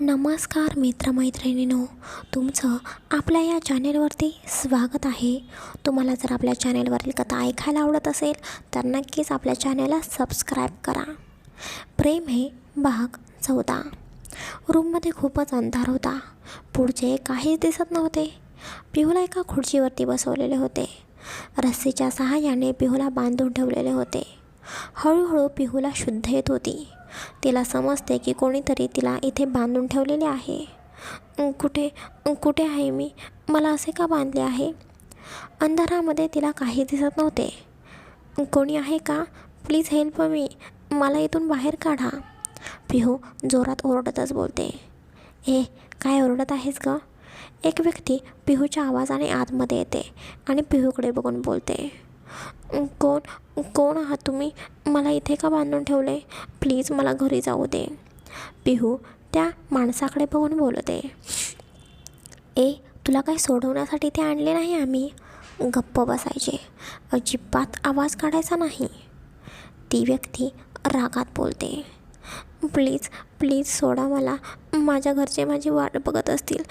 नमस्कार मित्रमैत्रिणींनो तुमचं आपल्या या चॅनेलवरती स्वागत आहे. तुम्हाला जर आपल्या चॅनेलवरील कथा ऐकायला आवडत असेल तर नक्कीच आपल्या चॅनेलला सबस्क्राईब करा. प्रेम हे भाग चौदा. रूममध्ये खूपच अंधार होता. पुढचे काहीच दिसत नव्हते. पिहूला एका खुर्चीवरती बसवलेले होते. रस्सीच्या सहाय्याने पिहूला बांधून ठेवलेले होते. हळूहळू पिहूला शुद्ध येत होती. तिला समजते की कोणीतरी तिला इथे बांधून ठेवलेले आहे. कुठे? कुठे आहे मी? मला असे का बांधले आहे? अंधारामध्ये तिला काही दिसत नव्हते. कोणी आहे का? Please help me. मला इथून बाहेर काढा. पिहू जोरात ओरडतच बोलते. ए काय ओरडत आहेस ग? एक व्यक्ती पिहूच्या आवाजाने आतमध्ये येते आणि पिहूकडे बघून बोलते. कोण कोण आहात तुम्ही? मला इथे का बांधून ठेवले प्लीज मला घरी जाऊ दे. पिहू त्या माणसाकडे बघून बोलते. ए तुला काही सोडवण्यासाठी ते आणले नाही आम्ही? गप्प बसायचे. अजिबात आवाज काढायचा नाही. ती व्यक्ती रागात बोलते. प्लीज प्लीज सोडा मला. माझ्या घरचे माझी वाट बघत असतील.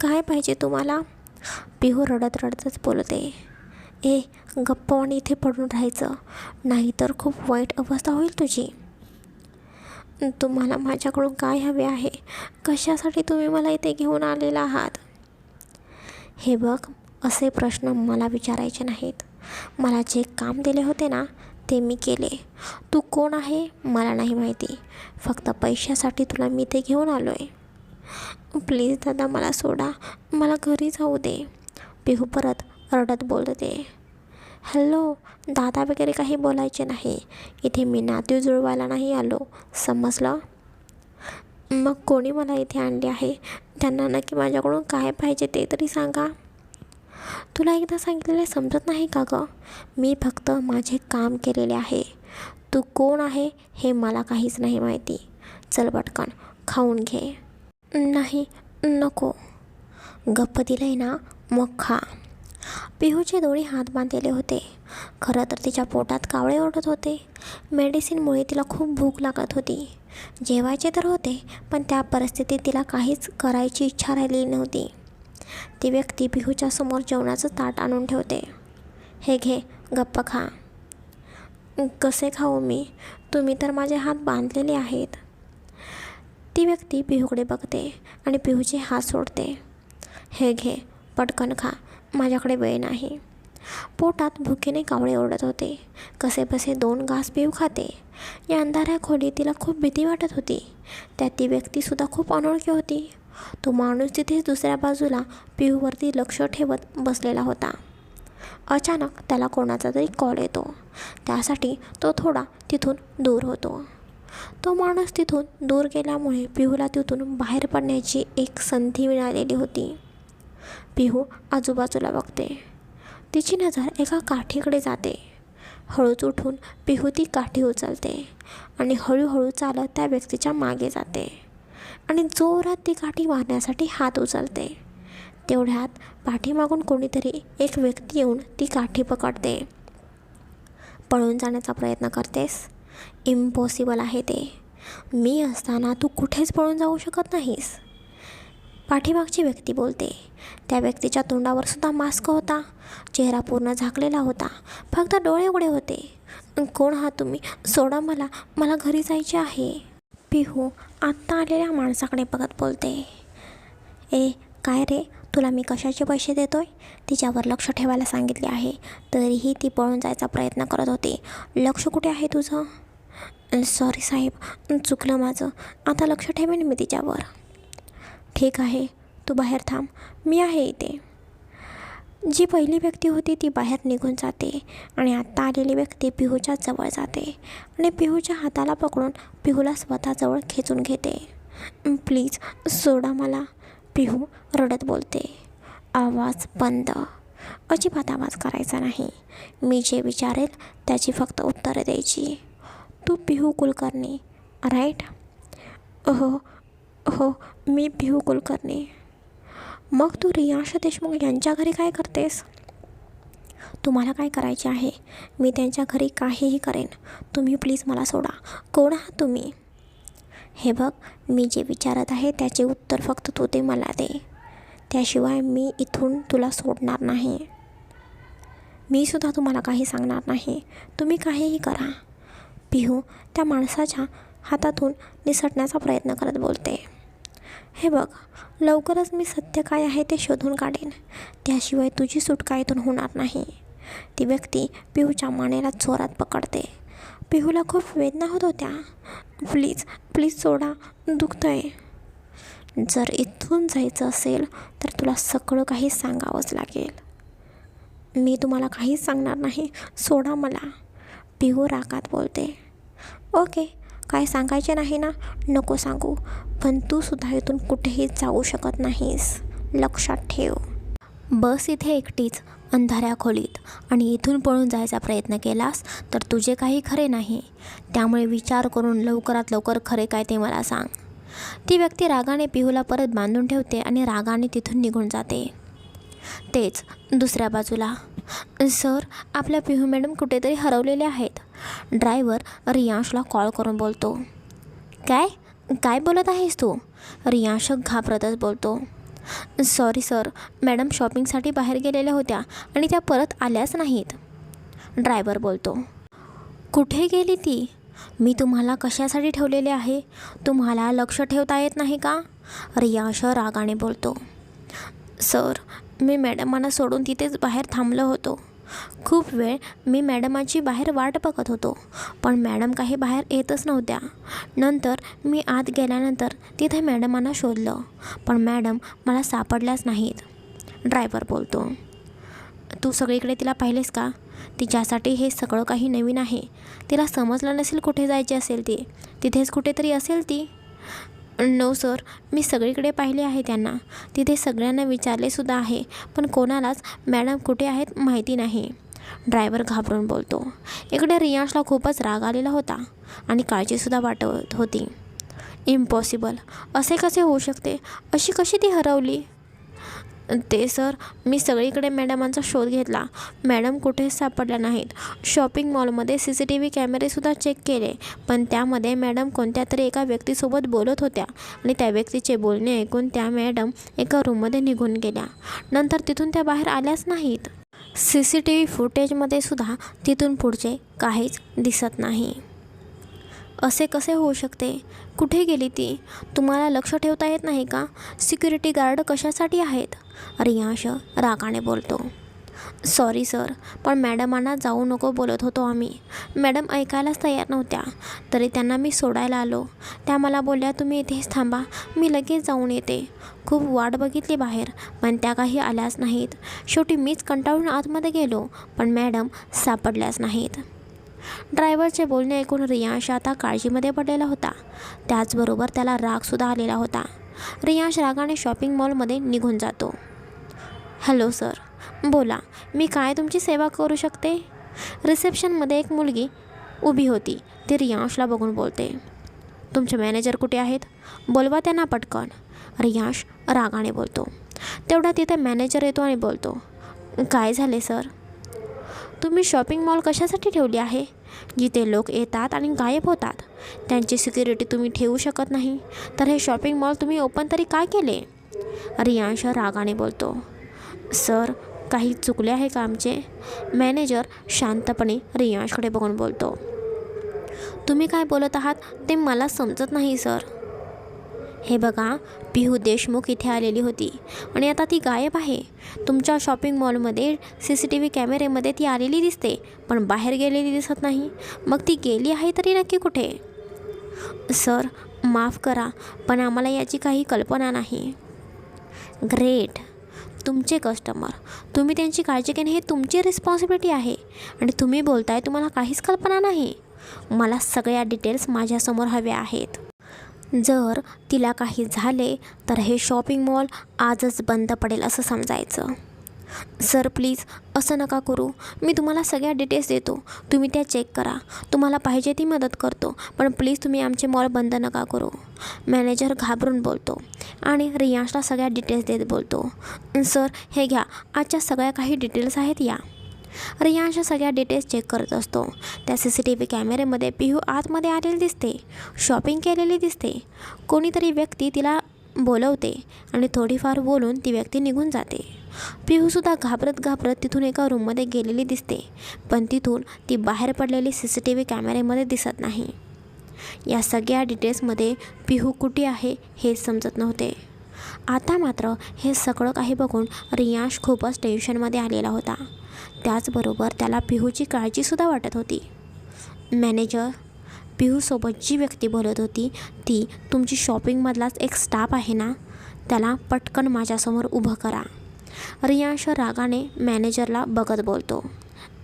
काय पाहिजे तुम्हाला? पिहू रडत रडतच बोलते. ए गप्प आणि इथे पडून राहायचं. नाहीतर खूप वाईट अवस्था होईल तुझी. तुम्हाला माझ्याकडून काय हवे आहे? कशासाठी तुम्ही मला इथे घेऊन आलेला आहात? हे बघ असे प्रश्न मला विचारायचे नाहीत. मला जे काम दिले होते ना ते मी केले. तू कोण आहे? मला नाही माहिती. फक्त पैशासाठी तुला मी ते घेऊन आलो आहे प्लीज दादा मला सोडा. मला घरी जाऊ दे. पिहू परत. रडत बोलते. हॅलो दादा वगैरे काही बोलायचे नाही. इथे मी नातू जुळवायला नाही आलो. समजलं? मग कोणी मला इथे आणले आहे? त्यांना नक्की माझ्याकडून काय पाहिजे ते तरी सांगा. तुला एकदा सांगितलेले समजत नाही का गं? मी फक्त माझे काम केलेले आहे. तू कोण आहे हे मला काहीच नाही माहिती. चल पटकन खाऊन घे. नाही नको. गप्प दिलंय ना मग खा. पिहूचे दोन्ही हात बांधलेले होते. खरं तर तिच्या पोटात कावळे ओढत होते. मेडिसिनमुळे तिला खूप भूक लागत होती. जेवायचे तर होते पण त्या परिस्थितीत तिला काहीच करायची इच्छा राहिली नव्हती. ती व्यक्ती पिहूच्या समोर जेवणाचं ताट आणून ठेवते. हे घे गप्प खा. कसे खाऊ मी? तुम्ही तर माझे हात बांधलेले आहेत. ती व्यक्ती पिहूकडे बघते आणि पिहूचे हात सोडते. हे घे पटकन खा. माझ्याकडे वेळ नाही. पोटात भुकेने कावळे ओढत होते. कसेबसे दोन घास पिऊ खाते. या अंधाऱ्या खोलीत तिला खूप भीती वाटत होती. त्यात ती व्यक्तीसुद्धा खूप अनोळखी होती. तो माणूस तिथेच दुसऱ्या बाजूला पिऊवरती लक्ष ठेवत बसलेला होता. अचानक त्याला कोणाचा तरी कॉल येतो. त्यासाठी तो थोडा तिथून दूर होतो. तो माणूस तिथून दूर गेल्यामुळे पिहूला तिथून बाहेर पडण्याची एक संधी मिळालेली होती. पिहू आजूबाजूला बघते. तिची नजर एका काठीकडे जाते. हळूच उठून पिहू ती काठी उचलते आणि हळूहळू चालत त्या व्यक्तीच्या मागे जाते आणि जोरात ती काठी मारण्यासाठी हात उचलते. तेवढ्यात पाठीमागून कोणीतरी एक व्यक्ती येऊन ती काठी पकडते. पळून जाण्याचा प्रयत्न करतेस? इम्पॉसिबल आहे ते. मी असताना तू कुठेच पळून जाऊ शकत नाहीस. पाठीमागची व्यक्ती बोलते. त्या व्यक्तीच्या तोंडावर सुद्धा मास्क होता. चेहरा पूर्ण झाकलेला होता. फक्त डोळे उघडे होते. कोण हा तुम्ही? सोडा मला. मला घरी जायचे आहे. पिहू आत्ता आलेल्या माणसाकडे बघत बोलते. ए काय रे? तुला मी कशाचे पैसे देतोय? तिच्यावर लक्ष ठेवायला सांगितले आहे. तरीही ती पळून जायचा प्रयत्न करत होती. लक्ष कुठे आहे तुझं? सॉरी साहेब. चुकलं माझं. आता लक्ष ठेवेन मी तिच्यावर. ठीक आहे तू बाहेर थांब मी आहे इथे. जी पहिली व्यक्ती होती ती बाहेर निघून जाते आणि आत्ता आलेली व्यक्ती पिहूच्या जवळ जाते आणि पिहूच्या हाताला पकडून पिहूला स्वतःजवळ खेचून घेते. प्लीज सोडा मला पिहू रडत बोलते. आवाज बंद. अजिबात आवाज करायचा नाही. मी जे विचारेल त्याची फक्त उत्तरं द्यायची. तू पिहू कुलकर्णी राईट हो हो मी बिहू कुलकर्णी. मग तू रियाश देशमुख यांच्या घरी काय करतेस? तुम्हाला काय करायचे आहे? मी त्यांच्या घरी काहीही करेन. तुम्ही प्लीज मला सोडा. कोण आहात तुम्ही? हे बघ मी जे विचारत आहे त्याचे उत्तर फक्त तू ते मला दे. त्याशिवाय मी इथून तुला सोडणार नाही. मी सुद्धा तुम्हाला काही सांगणार नाही. तुम्ही काहीही करा. पिहू त्या माणसाच्या हातातून निसटण्याचा प्रयत्न करत बोलते. हे बघ लवकरच मी सत्य काय आहे ते शोधून काढेन. त्याशिवाय तुझी सुटका इथून होणार नाही. ती व्यक्ती पिहूच्या मानेला चोरात पकडते. पिहूला खूप वेदना होत होत्या. प्लीज प्लीज सोडा दुखतंय. जर इथून जायचं असेल तर तुला सगळं काही सांगावंच लागेल. मी तुम्हाला काहीच सांगणार नाही सोडा मला. पिहू रागात बोलते. ओके काय सांगायचे नाही ना? नको सांगू. पण तू सुद्धा इथून कुठेही जाऊ शकत नाहीस. लक्षात ठेव. बस इथे एकटीच अंधाऱ्या खोलीत. आणि इथून पळून जायचा प्रयत्न केलास तर तुझे काही खरे नाही. त्यामुळे विचार करून लवकरात लवकर खरे काय ते मला सांग. ती व्यक्ती रागाने पिहूला परत बांधून ठेवते आणि रागाने तिथून निघून जाते. तेच दुसऱ्या बाजूला. सर आपल्या पिहू मॅडम कुठेतरी हरवलेले आहेत. ड्रायव्हर रियांशला कॉल करून बोलतो. काय? काय बोलत आहेस तू? रियांश घाबरतच बोलतो. सॉरी सर मॅडम शॉपिंगसाठी बाहेर गेलेल्या होत्या आणि त्या परत आल्याच नाहीत. ड्रायव्हर बोलतो. कुठे गेली ती? मी तुम्हाला कशासाठी ठेवलेले आहे? तुम्हाला लक्ष ठेवता येत नाही का? रियांश रागाने बोलतो. सर मी मॅडमांना सोडून तिथेच बाहेर थांबलो होतो. खूप वेळ मी मॅडमाची बाहेर वाट बघत होतो पण मॅडम काही बाहेर येतच नव्हत्या. नंतर मी आत गेल्यानंतर तिथे मॅडमांना शोधलं पण मॅडम मला सापडल्याच नाहीत. ड्रायव्हर बोलतो तू सगळीकडे तिला पाहिलेस का? तिच्यासाठी हे सगळं काही नवीन आहे. तिला समजलं नसेल कुठे जायची असेल ती. तिथेच कुठेतरी असेल ती. नो सर मी सगळीकडे पाहिले आहे त्यांना. तिथे सगळ्यांना विचारलेसुद्धा आहे पण कोणालाच मॅडम कुठे आहेत माहिती नाही. ड्रायव्हर घाबरून बोलतो. इकडे रियांशला खूपच राग आलेला होता आणि काळजीसुद्धा वाटत होती. इम्पॉसिबल असे कसे होऊ शकते? अशी कशी ती हरवली? ते सर मी सगळीकडे मॅडमांचा शोध घेतला. मॅडम कुठेच सापडल्या नाहीत. शॉपिंग मॉलमध्ये सी सी टी व्ही कॅमेरेसुद्धा चेक केले पण त्यामध्ये मॅडम कोणत्या तरी एका व्यक्तीसोबत बोलत होत्या आणि त्या व्यक्तीचे बोलणे ऐकून त्या मॅडम एका रूममध्ये निघून गेल्या. नंतर तिथून त्या बाहेर आल्याच नाहीत. सी सी टी व्ही फुटेजमध्ये सुद्धा तिथून पुढचे काहीच दिसत नाही. असे कसे होऊ शकते? कुठे गेली ती? तुम्हाला लक्ष ठेवता येत नाही का? सिक्युरिटी गार्ड कशासाठी आहेत? रियांश रागाने बोलतो. सॉरी सर पण मॅडमांना जाऊ नको बोलत होतो आम्ही. मॅडम ऐकायलाच तयार नव्हत्या. तरी त्यांना मी सोडायला आलो. त्या मला बोलल्या तुम्ही इथेच थांबा. मी लगेच जाऊन येते. खूप वाट बघितली बाहेर पण त्या काही आल्याच नाहीत. शेवटी मीच कंटाळून आतमध्ये गेलो पण मॅडम सापडल्याच नाहीत. ड्रायव्हरचे बोलणे ऐकून रियांश आता काळजीमध्ये पडलेला होता. त्याचबरोबर त्याला रागसुद्धा आलेला होता. रियांश रागाने शॉपिंग मॉलमध्ये निघून जातो. हॅलो सर बोला मी काय तुमची सेवा करू शकते? रिसेप्शनमध्ये एक मुलगी उभी होती ती रियांशला बघून बोलते. तुमचे मॅनेजर कुठे आहेत? बोलवा त्यांना पटकन. रियांश रागाने बोलतो. तेवढा तिथे मॅनेजर येतो आणि बोलतो काय झाले सर? तुम्ही शॉपिंग मॉल कशासाठी ठेवली आहे? जिथे लोक येतात आणि गायब होतात. त्यांची सिक्युरिटी तुम्ही ठेवू शकत नाही. तर हे शॉपिंग मॉल तुम्ही ओपन तरी काय केले? रियांश रागाने बोलतो. सर काही चुकले आहे का आमचे? मॅनेजर शांतपणे रियांशकडे बघून बोलतो. तुम्ही काय बोलत आहात ते मला समजत नाही सर. हे बघा पिहू देशमुख इथे आलेली होती आणि आता ती गायब आहे. तुमच्या शॉपिंग मॉलमध्ये सी सी टी व्ही कॅमेरेमध्ये ती आलेली दिसते पण बाहेर गेलेली दिसत नाही. मग ती गेली आहे तरी नक्की कुठे? सर माफ करा पण आम्हाला याची काही कल्पना नाही. ग्रेट. तुमचे कस्टमर तुम्ही त्यांची काळजी घेणे हे तुमची रिस्पॉन्सिबिलिटी आहे. आणि तुम्ही बोलताय तुम्हाला काहीच कल्पना नाही. मला सगळ्या डिटेल्स माझ्यासमोर हव्या आहेत. जर तिला काही झाले तर हे शॉपिंग मॉल आजच बंद पडेल असं समजायचं. सर प्लीज असं नका करू. मी तुम्हाला सगळ्या डिटेल्स देतो. तुम्ही त्या चेक करा. तुम्हाला पाहिजे ती मदत करतो. पण प्लीज तुम्ही आमचे मॉल बंद नका करू. मॅनेजर घाबरून बोलतो आणि रियांशला सगळ्या डिटेल्स देत बोलतो. सर हे घ्या. आजच्या सगळ्या काही डिटेल्स आहेत या. रियांश सगळ्या डिटेल्स चेक करत असतो. त्या सी सी टी व्ही कॅमेऱ्यामध्ये पिहू आतमध्ये आलेली दिसते. शॉपिंग केलेली दिसते. कोणीतरी व्यक्ती तिला बोलवते आणि थोडीफार बोलून ती व्यक्ती निघून जाते. पिहूसुद्धा घाबरत घाबरत तिथून एका रूममध्ये गेलेली दिसते पण तिथून ती बाहेर पडलेली सी सी टी व्ही कॅमेऱ्यामध्ये दिसत नाही. या सगळ्या डिटेल्समध्ये पिहू कुठे आहे हे समजत नव्हते. आता मात्र हे सगळं काही बघून रियांश खूपच टेन्शनमध्ये आलेला होता. त्याचबरोबर त्याला पिहूची काळजीसुद्धा वाटत होती. मॅनेजर पिहूसोबत जी व्यक्ती बोलत होती ती तुमची शॉपिंगमधलाच एक स्टाफ आहे ना? त्याला पटकन माझ्यासमोर उभं करा. रियांश रागाने मॅनेजरला बघत बोलतो.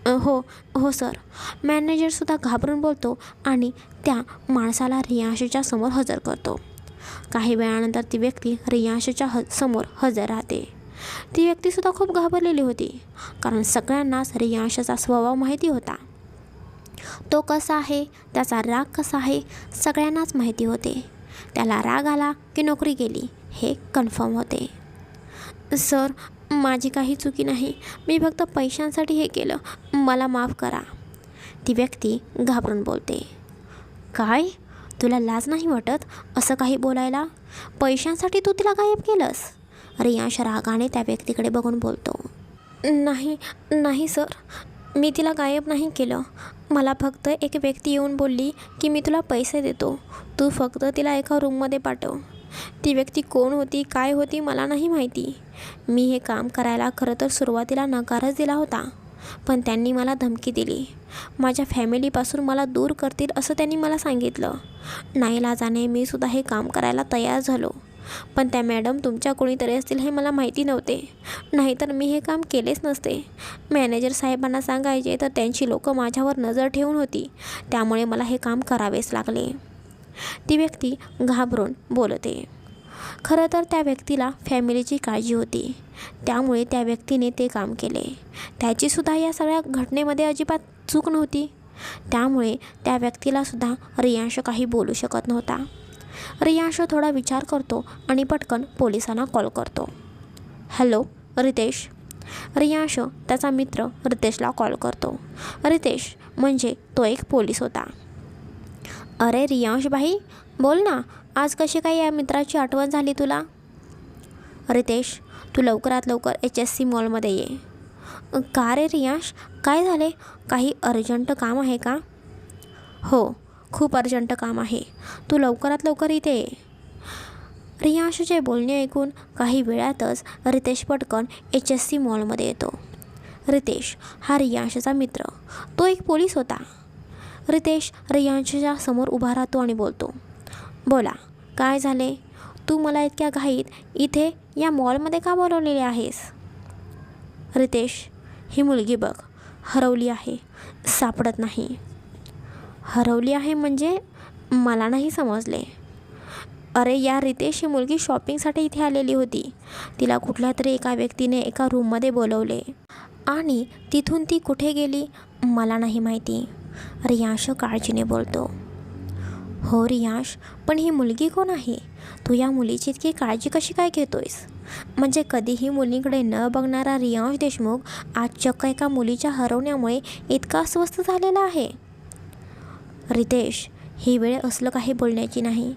हो हो सर. मॅनेजरसुद्धा घाबरून बोलतो आणि त्या माणसाला रियांशच्या समोर हजर करतो. काही वेळानंतर ती व्यक्ती रियांशच्या ह समोर हजर राहते. ती व्यक्तीसुद्धा खूप घाबरलेली होती कारण सगळ्यांनाच रियांशचा स्वभाव माहिती होता. तो कसा आहे त्याचा राग कसा आहे सगळ्यांनाच माहिती होते. त्याला राग आला की नोकरी गेली हे कन्फर्म होते. सर माझी काही चुकी नाही. मी फक्त पैशांसाठी हे केलं. मला माफ करा. ती व्यक्ती घाबरून बोलते. काय? तुला लाज नाही वाटत असं काही बोलायला? पैशांसाठी तू तिला गायब केलंस? रियांश रागाने त्या व्यक्तीकडे बघून बोलतो. नाही नाही सर. मी तिला गायब नाही केलं. मला फक्त एक व्यक्ती येऊन बोलली की मी तुला पैसे देतो. तू फक्त तिला एका रूममध्ये पाठव. ती व्यक्ती कोण होती काय होती मला नाही माहिती. मी हे काम करायला खरं तर सुरुवातीला नकारच दिला होता पण त्यांनी मला धमकी दिली. माझ्या फॅमिलीपासून मला दूर करतील असं त्यांनी मला सांगितलं. नाईलाजाने मी सुद्धा हे काम करायला तयार झालो पण त्या मॅडम तुमच्या कोणीतरी असतील हे मला माहिती नव्हते. नाहीतर मी हे काम केलेच नसते. मॅनेजर साहेबांना सांगायचे तर त्यांची लोकं माझ्यावर नजर ठेवून होती त्यामुळे मला हे काम करावेच लागले. ती व्यक्ती घाबरून बोलते. खरं तर त्या व्यक्तीला फॅमिलीची काळजी होती. त्यामुळे त्या व्यक्तीने ते काम केले. त्याचीसुद्धा या सगळ्या घटनेमध्ये अजिबात चूक नव्हती. त्यामुळे त्या व्यक्तीलासुद्धा रियांश काही बोलू शकत नव्हता. रियांश थोडा विचार करतो आणि पटकन पोलिसांना कॉल करतो. हॅलो रितेश. रियांश त्याचा मित्र रितेशला कॉल करतो. रितेश म्हणजे तो एक पोलीस होता. अरे रियांश भाई बोल ना आज कशी काय या मित्राची आठवण झाली तुला? रितेश तू लवकरात लवकर एच एस सी मॉलमध्ये ये. का रे रियांश? काय झाले? काही अर्जंट काम आहे का? हो खूप अर्जंट काम आहे. तू लवकरात लवकर इथे ये. रियांशचे बोलणे ऐकून काही वेळातच रितेश पटकन एच एस सी मॉलमध्ये येतो. रितेश हा रियांशचा मित्र. तो एक पोलीस होता. रितेश रियांशच्या समोर उभा राहतो आणि बोलतो बोला काय झाले? तू मला इतक्या घाईत इथे या मॉलमध्ये का बोलवलेले आहेस? रितेश ही मुलगी बघ हरवली आहे सापडत नाही. हरवली आहे म्हणजे मला नाही समजले. अरे या रितेश ही मुलगी शॉपिंगसाठी इथे आलेली होती. तिला कुठल्या तरी एका व्यक्तीने एका रूममध्ये बोलवले आणि तिथून ती कुठे गेली मला नाही माहिती. रियांश काळजीने बोलतो. हो रियांश पण ही मुलगी कोण आहे? तू या मुलीची इतकी काळजी कशी काय घेतोयस? म्हणजे कधीही मुलीकडे न बघणारा रियांश देशमुख आज चक्क एका मुलीच्या हरवण्यामुळे इतका अस्वस्थ झालेला आहे. रितेश ही वेळ असलं काही बोलण्याची नाही.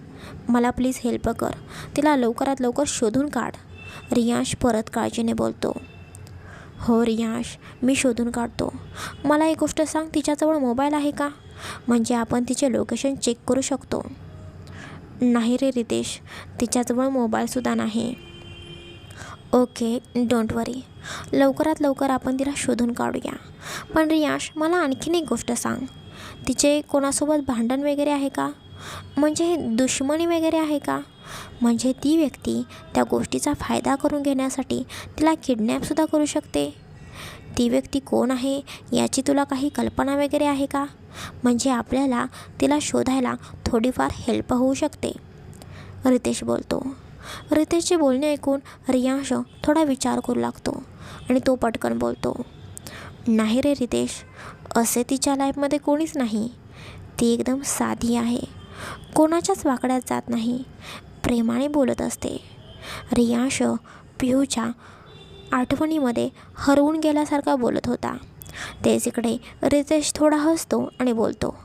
मला प्लीज हेल्प कर. तिला लवकरात लवकर शोधून काढ. रियांश परत काळजीने बोलतो. हो रियांश मी शोधून काढतो. मला एक गोष्ट सांग तिच्याजवळ मोबाईल आहे का? म्हणजे आपण तिचे लोकेशन चेक करू शकतो. नाही रे रितेश तिच्याजवळ मोबाईलसुद्धा नाही. Okay don't worry. लवकरात लवकर आपण तिला शोधून काढूया. पण रियाश मला आणखीन एक गोष्ट सांग. तिचे कोणासोबत भांडण वगैरे आहे का? म्हणजे दुश्मनी वगैरे आहे का? म्हणजे ती व्यक्ती त्या गोष्टीचा फायदा करून घेण्यासाठी तिला किडनॅपसुद्धा करू शकते. ती व्यक्ती कोण आहे याची तुला काही कल्पना वगैरे आहे का? म्हणजे आपल्याला तिला शोधायला थोडीफार हेल्प होऊ शकते. रितेश बोलतो. रितेशचे बोलणे ऐकून रियांश थोडा विचार करू लागतो आणि तो पटकन बोलतो. नाही रे रितेश असे तिच्या लाईफमध्ये कोणीच नाही. ती एकदम साधी आहे. कोणाच्याच वाकड्यात जात नाही. प्रेमाने बोलत असते. रियांश पिहूच्या आठवणीमध्ये हरवून गेल्यासारखा बोलत होता. तेच इकडे रितेश थोडा हसतो आणि बोलतो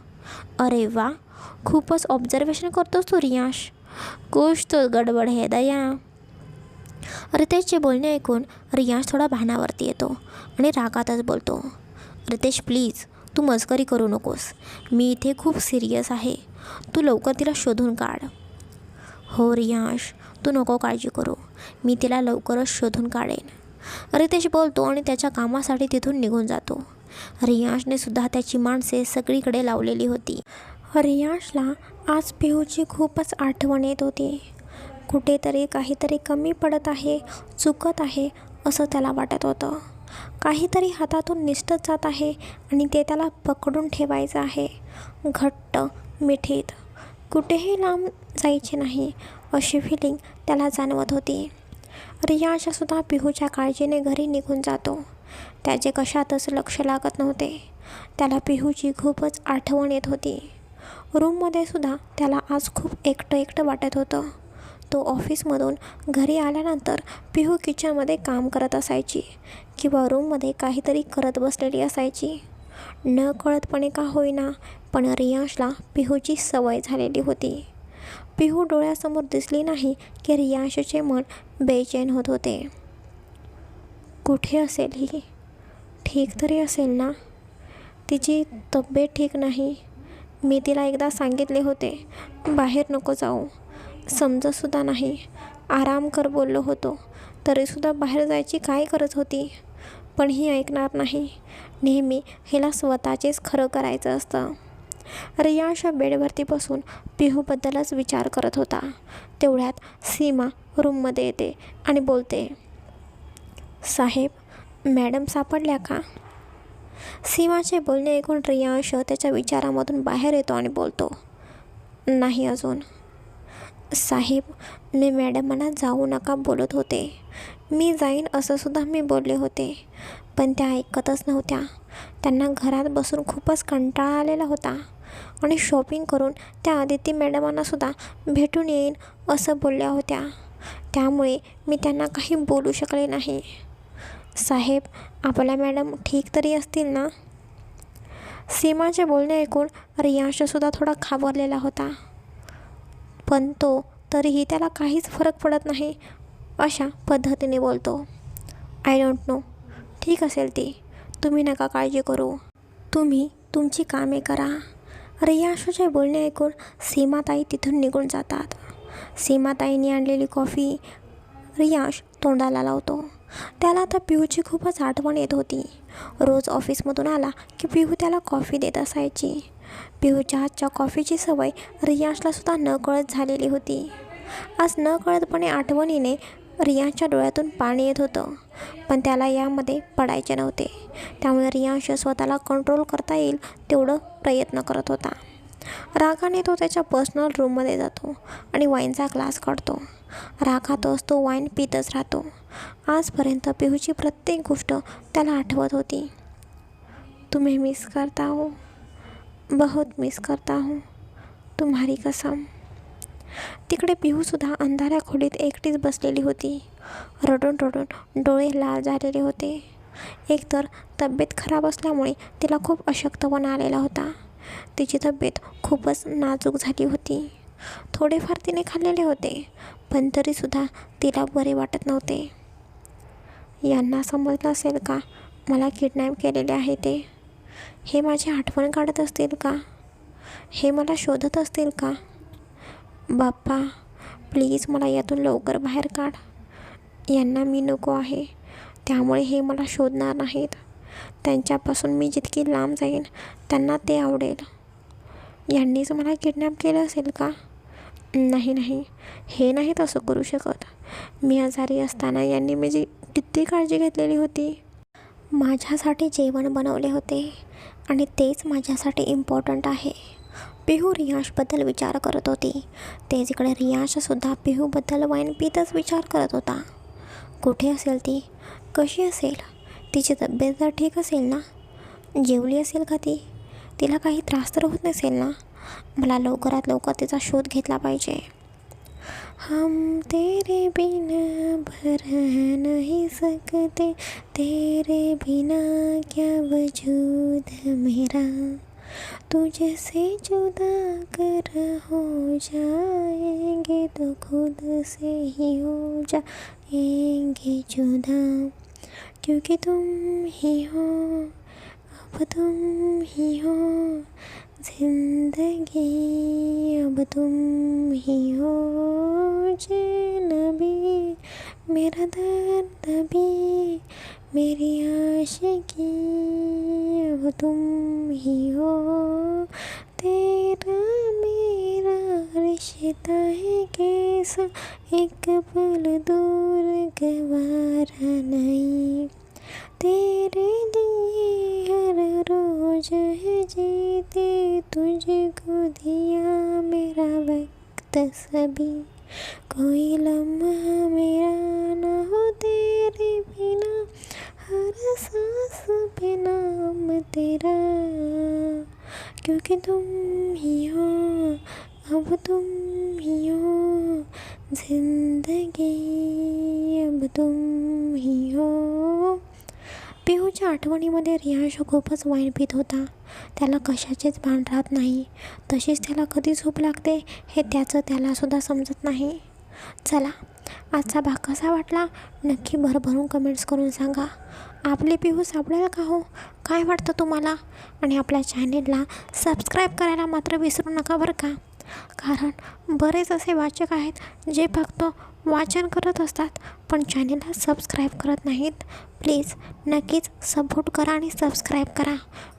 अरे वा खूपच ऑब्झर्वेशन करतोस तू रियाश. कुछ तो गडबड आहे दया. रितेशचे बोलणे ऐकून रियाश थोडा भानावरती येतो आणि रागातच बोलतो रितेश प्लीज तू मस्करी करू नकोस. मी इथे खूप सिरियस आहे. तू लवकर तिला शोधून काढ. हो रियाश तू नको काळजी करू. मी तिला लवकरच शोधून काढेन. रितेश बोलतो आणि त्याच्या कामासाठी तिथून निघून जातो. रियाशने सुद्धा त्याची माणसे सगळीकडे लावलेली होती. रियाशला आज पिहूची खूपच आठवण येत होती. कुठेतरी काहीतरी कमी पडत आहे चुकत आहे असं त्याला वाटत होतं. काहीतरी हातातून निसटत जात आहे आणि ते त्याला पकडून ठेवायचं आहे. घट्ट मिठीत कुठेही लांब जायचे नाही अशी फिलिंग त्याला जाणवत होती. रियाशसुद्धा पिहूच्या काळजीने घरी निघून जातो. त्याचे कशातच लक्ष लागत नव्हते. त्याला पिहूची खूपच आठवण येत होती. रूममध्ये सुद्धा त्याला आज खूप एकटं एकटं वाटत होतं. तो ऑफिसमधून घरी आल्यानंतर पिहू किचनमध्ये काम करत असायची किंवा रूममध्ये काहीतरी करत बसलेली असायची. न कळतपणे का होईना पण रियांशला पिहूची सवय झालेली होती. पिहू डोळ्यासमोर दिसली नाही की रियांशचे मन बेचैन होत होते. कुठे असेल ही? ठीक तरी असेल ना? तिची तब्येत ठीक नाही. मी तिला एकदा सांगितले होते बाहेर नको जाऊ. समजतसुद्धा नाही. आराम कर बोललो होतो. तरीसुद्धा बाहेर जायची काय गरज होती? पण ही ऐकणार नाही. नेहमी हिला स्वतःचेच खरं करायचं असतं. रियाशा बेडवरती बसून पिहूबद्दलच विचार करत होता. तेवढ्यात सीमा रूममध्ये येते आणि बोलते साहेब मॅडम सापडल्या का? सीमाचे बोलणे ऐकून रियांश त्याच्या विचारामधून बाहेर येतो आणि बोलतो नाही अजून. साहेब मी मॅडमांना जाऊ नका बोलत होते. मी जाईन असंसुद्धा मी बोलले होते. पण त्या ऐकतच नव्हत्या. त्यांना घरात बसून खूपच कंटाळा आलेला होता. आणि शॉपिंग करून त्या आदिती मॅडमांनासुद्धा भेटून येईन असं बोलल्या होत्या. त्यामुळे मी त्यांना काही बोलू शकले नाही. साहेब आपल्या मॅडम ठीक तरी असतील ना? सीमाचे बोलणे ऐकून रियांशसुद्धा थोडा घाबरलेला होता. पण तो तरीही त्याला काहीच फरक पडत नाही अशा पद्धतीने बोलतो. आय डोंट नो ठीक असेल ते तुम्ही नका काळजी करू. तुम्ही तुमची कामे करा. रियाशूचे बोलणे ऐकून सीमाताई तिथून निघून जातात. सीमाताईंनी आणलेली कॉफी रियाश तोंडाला लावतो. त्याला आता पिहूची खूपच आठवण येत होती. रोज ऑफिसमधून आला की पिहू त्याला कॉफी देत असायची. पिहूच्या हातच्या कॉफीची सवय रियाशला सुद्धा नकळत झालेली होती. आज नकळतपणे आठवणीने रियांशच्या डोळ्यातून पाणी येत होतं पण त्याला यामध्ये पडायचे नव्हते. त्यामुळे रियांश स्वतःला कंट्रोल करता येईल तेवढं प्रयत्न करत होता. रागाने तो त्याच्या पर्सनल रूममध्ये जातो आणि वाईनचा ग्लास काढतो. रागातच तो वाईन पितच राहतो. आजपर्यंत पिहूची प्रत्येक गोष्ट त्याला आठवत होती. तुम्ही मिस करता हो. बहुत मिस करता हूँ. तुम्हारी कसम. तिकडे पिहूसुद्धा अंधाऱ्या खोलीत एकटीच बसलेली होती. रडून रडून डोळे लाल झालेले होते. एकतर तब्येत खराब असल्यामुळे तिला खूप अशक्तपणा आलेला होता. तिची तब्येत खूपच नाजूक झाली होती. थोडेफार तिने खाल्लेले होते पण तरीसुद्धा तिला बरे वाटत नव्हते. यांना समजलं असेल का मला किडनॅप केलेले आहे ते? हे माझी आठवण काढत असतील का? हे मला शोधत असतील का? बाप्पा प्लीज मला यातून लवकर बाहेर काढ. यांना मी नको आहे. त्यामुळे हे मला शोधणार नाहीत. त्यांच्यापासून मी जितकी लांब जाईन त्यांना ते आवडेल. यांनीच मला किडनॅप केलं असेल का? नाही नाही. हे नाही तसं करू शकत. मी आजारी असताना यांनी माझी किती काळजी घेतलेली होती. माझ्यासाठी जेवण बनवले होते आणि तेच माझ्यासाठी इम्पॉर्टंट आहे. पिहू रियाशबद्दल विचार करत होती. तेच इकडे रियाशसुद्धा पिहूबद्दल वाईन पितच विचार करत होता. कुठे असेल ती? कशी असेल? तिची तब्येत तर ठीक असेल ना? जेवली असेल का ती? तिला काही त्रास तर होत नसेल ना? मला लवकरात लवकर तिचा शोध घेतला पाहिजे. हम तेरे बिना भर नहीं सकते. तेरे बिना क्या वजूद मेरा? तुझसे जुदा कर हो जाएँगे तो खुद से ही हो जाएँगे जुदा। क्योंकि तुम ही हो, अब तुम ही हो, ज़िंदगी अब तुम ही हो नबी मेरा दर्द भी मेरी आशिकी। अब तुम ही हो। तेरा मेरा रिश्ता है कैसा? एक पल दूर गवारा नहीं। तेरे लिए हर रोज है जीते। तुझको दिया मेरा वक्त सभी। कोई लम्हा मेरा ना हो तेरे बिना। हर सांस पे नाम तेरा। क्योंकि तुम ही हो अब तुम ही हो जिंदगी अब तुम ही हो। पिहूच्या आठवणीमध्ये रियांश खूपच वाईन पित होता. त्याला कशाचेच भान राहत नाही. तशीच त्याला कधी झोप लागते हे त्याचं त्यालासुद्धा समजत नाही. चला आजचा भाग कसा वाटला? नक्की भरभरून कमेंट्स करून सांगा. आपले पिहू सापडेल का हो? काय वाटतं तुम्हाला? आणि आपल्या चॅनेलला सबस्क्राईब करायला मात्र विसरू नका बरं का? कारण बरेच असे वाचक आहेत जे फक्त वाचन करत असतात पण चॅनेलला सबस्क्राईब करत नाहीत. प्लीज नक्कीच सपोर्ट करा आणि सबस्क्राईब करा.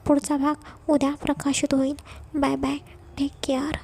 पुढचा भाग उद्या प्रकाशित होईल. Bye bye take care